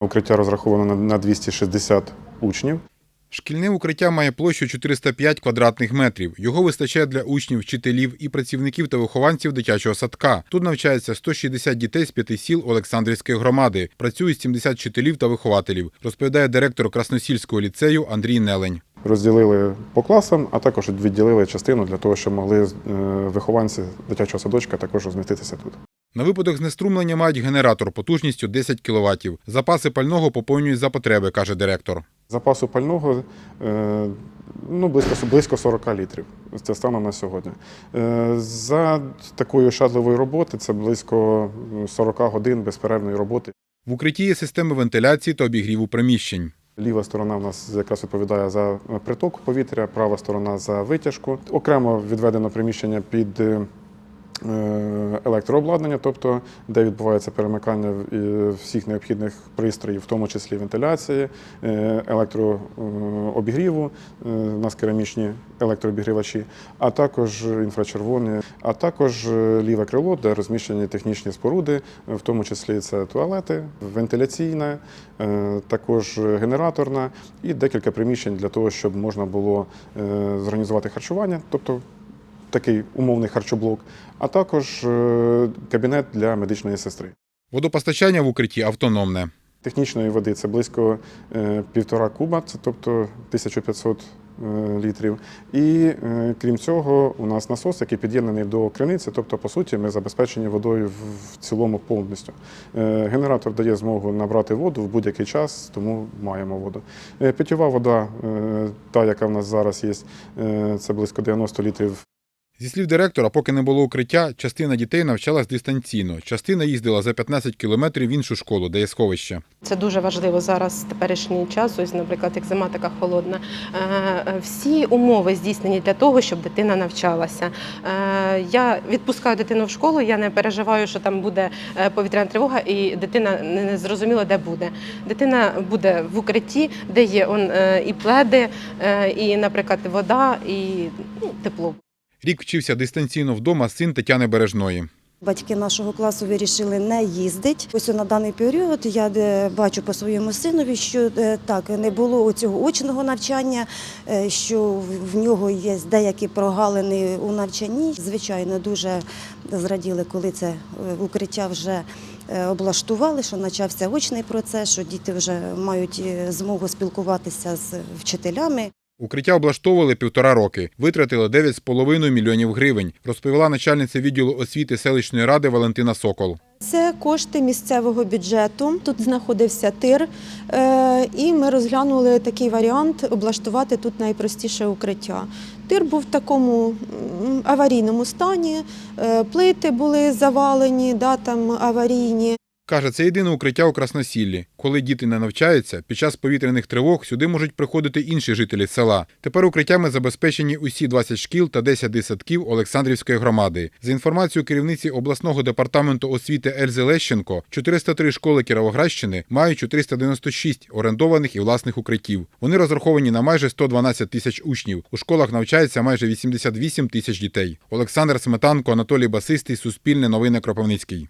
Укриття розраховано на- на 260 учнів. Шкільне укриття має площу 405 квадратних метрів. Його вистачає для учнів, вчителів і працівників та вихованців дитячого садка. Тут навчається 160 дітей з п'яти сіл Олександрівської громади. Працюють 70 вчителів та вихователів, розповідає директор Красносільського ліцею Андрій Нелень. Розділили по класам, а також відділили частину для того, щоб могли е, вихованці дитячого садочка також розміститися тут. На випадок знеструмлення мають генератор потужністю 10 кВт. Запаси пального поповнюють за потреби, каже директор. Запасу пального е, ну, близько, близько 40 літрів. Це станом на сьогодні. Е, За такої ощадливої роботи це близько 40 годин безперервної роботи. В укритті є системи вентиляції та обігріву приміщень. Ліва сторона в нас якраз відповідає за приток повітря, права сторона за витяжку. Окремо відведено приміщення під е, електрообладнання, тобто де відбувається перемикання е, всіх необхідних пристроїв, в тому числі вентиляції, е, електрообігріву, е, у нас керамічні електрообігрівачі, а також інфрачервоні, а також е, ліве крило, де розміщені технічні споруди, в тому числі це туалети, вентиляційне, е, також генераторна і декілька приміщень для того, щоб можна було е, зорганізувати харчування, тобто такий умовний харчоблок, а також е, кабінет для медичної сестри. Водопостачання в укритті автономне. Технічної води це близько е, півтора куба, це тобто 1500 е, літрів. І крім цього, у нас насос, який під'єднаний до криниці, тобто, по суті, ми забезпечені водою в- цілому повністю. Генератор дає змогу набрати воду в будь-який час, тому маємо воду. Питєва вода, та, яка в нас зараз є, це близько 90 літрів Зі слів директора, поки не було укриття, частина дітей навчалась дистанційно. Частина їздила за 15 кілометрів в іншу школу, де є сховище. Це дуже важливо зараз, в теперішній час, ось, наприклад, як зима така холодна. Е, Всі умови здійснені для того, щоб дитина навчалася. Е, Я відпускаю дитину в школу, я не переживаю, що там буде е, повітряна тривога, і дитина не зрозуміло, де буде. Дитина буде в укритті, де є і пледи, і, наприклад, вода, і ну, тепло. Рік вчився дистанційно вдома син Тетяни Бережної. Батьки нашого класу вирішили не їздити. Ось на даний період я е, бачу по своєму синові, що е, так не було цього очного навчання, е, що в- нього є деякі прогалини у навчанні. Звичайно, дуже зраділи, коли це укриття вже облаштували, що почався очний процес, що діти вже мають змогу спілкуватися з вчителями. Укриття облаштовували півтора роки, витратили 9,5 мільйонів гривень, розповіла начальниця відділу освіти селищної ради Валентина Сокол. Це кошти місцевого бюджету. Тут знаходився тир, е, і ми розглянули такий варіант облаштувати тут найпростіше укриття. Тир був в такому аварійному стані, е, плити були завалені, да, там аварійні. Каже, це єдине укриття у Красносіллі. Коли діти не навчаються, під час повітряних тривог сюди можуть приходити інші жителі села. Тепер укриттями забезпечені усі 20 шкіл та 10 дитсадків Олександрівської громади. За інформацією керівниці обласного департаменту освіти Ельзи Лещенко, 403 школи Кіровоградщини мають 496 орендованих і власних укриттів. Вони розраховані на майже 112 тисяч учнів. У школах навчається майже 88 тисяч дітей. Олександр Сметанко, Анатолій Басистий, Суспільне новини Кропивницький.